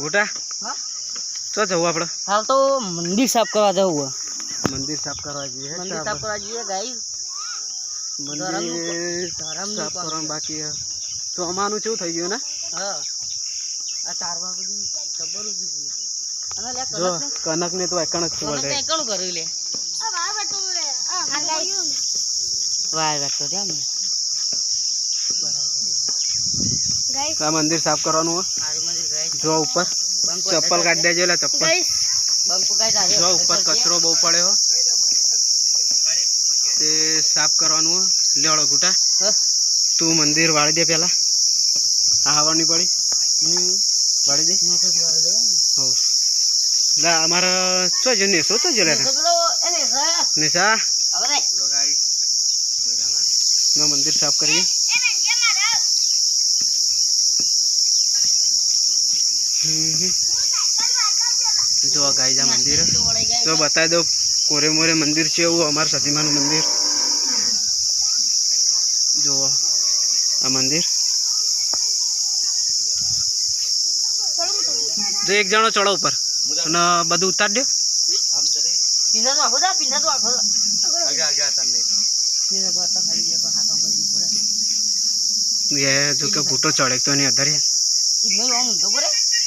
ગોટા? હા. ચો જવું આપણે હાલ તો મંદિર સાફ કરવા જવું મંદિર સાફ કરવા જઈએ મંદિર સાફ કરવા જઈએ ગાઈ મંદિર સાફ કરવાનું બાકી છે. તો અમાનું કેવું થઈ ગયું ને? હા. આ ચાર બધી ખબર ઊભી છે અને લે કનક કનક ને તો એકણ જ ને વળે એકણું કર્યું લે. વાર બેઠો છે એમ બરાબર. આ મંદિર સાફ કરવાનું હોય જો ઉપર. ચપ્પલ કાઢી દેજો એટલે ચપ્પલ. જો ઉપર કચરો બહુ પડે હો. તે સાફ કરવાનું હો. લેવડો ગુટા તું મંદિર વાળી દે પેલા. આ આવવાની પડી. વાળી દે. હો લા અમારા ચો જો નેસો તો જો લે તો પેલો એને રા નિશા હવે રે ના મંદિર સાફ કરીએ. જો આ ગાયજા મંદિર. તો બતાવી દો કોરે મોરે મંદિર છે એવું અમારું સતીમાનું મંદિર. જુઓ આ મંદિર. જો એક જણો ચડો ઉપર. અને બધું ઉતાર દો. જો કે ઘૂંટો ચડે તો એની અધર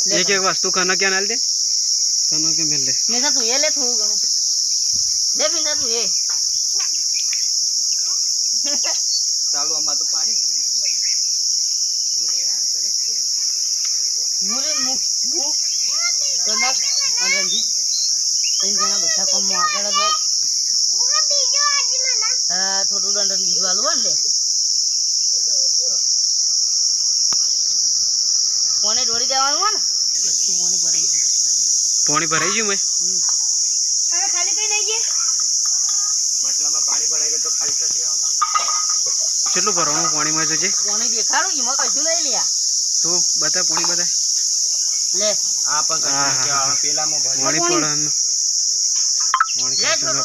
એક એક વસ્તુ કનો ક્યાં નાલ દે કનો કે મેલ દે મેં તું એ લે થોડું ઘણું લે પિંડા તું એ ચાલુ આમાં તો પાણી મુરે મુ મુ કનક અને રંજીત ત્રણ જણા બધા કોમમાં આગળ હોય હા થોડું દંડન બીજું આલું હોય ને લે કોને દોડી દેવાનું હોય ને પોણી ભરાઈ ગયું. પાણી ભરાઈ ગયું મેં? હમ. કેટલું ભરવાનું પાણીમાં જોજે કોને દેખાડું એમાં કશું નહીં લ્યા. તો બતા પાણી બતા. લે. આ પણ પેલામાં પાણી પડવાનું. પાણી લે કાચું ના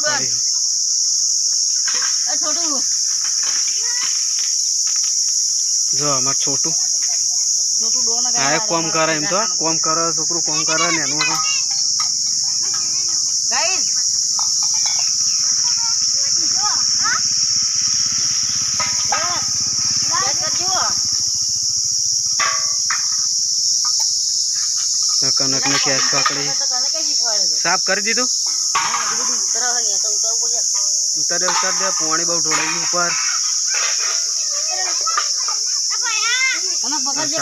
છોટું. જો અમાર છોટું. હા એ કોમ કરે એમ તો. કોમ કરે છોકરું કોમ કરે ને એનું કનક ને કેસ પકડી. સાફ કરી દીધું? ઉતારે ઉતાર દે પાણી બહુ ઢોળાઈ ગયું ઉપર.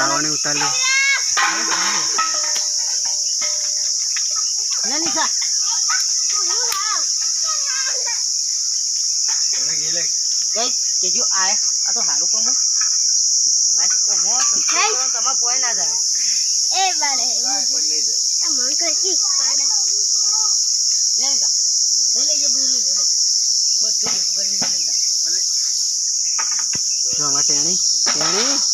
સાવણી ઉતાર લે આ તો સારું કોમ કોઈ ના જાય. લે ને જા. લઈ લેજો બધું લઈ લે, લે. બધું જા. ટેણી.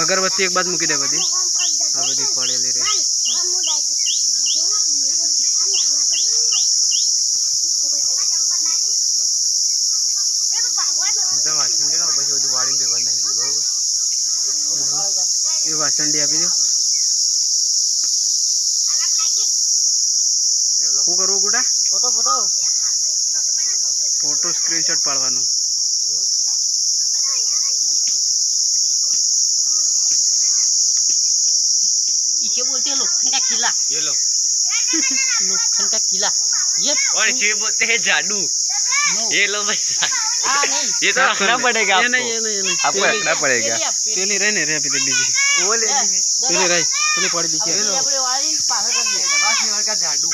અગરબત્તી એક બાદ મૂકી દે બધી આ બધી પડેલી રહી પછી બધું વાળીને ભેગા નાખી દે બરોબર એ વાસણડી આપી દો શું કરવું ગુડા ફોટો ફોટો ફોટો સ્ક્રીનશોટ પાડવાનો इसे बोलते हैं लोखंड का किला ये लो लोखंड का किला ये और ये बोलते हैं जादू नो ये लो भाई जादू। हाँ नहीं ये तो સાફ કરી रखना દે. पड़ेगा એ आपको નહીં એ નહીં એ નહીં आपको પેલી- रखना पड़ेगा પેલી આપ, પેલી. પેલી રહી ને રે પેલી બીજી वो ले હે, लीजिए પેલી દાદા, રહી પેલી પડી દીધી આપણે આપણે વાળીને પાછળ કરી દઈએ. डबा फ्लेवर का जादू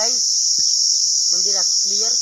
થઈ ગયું ગાઈ મંદિર આખું ક્લિયર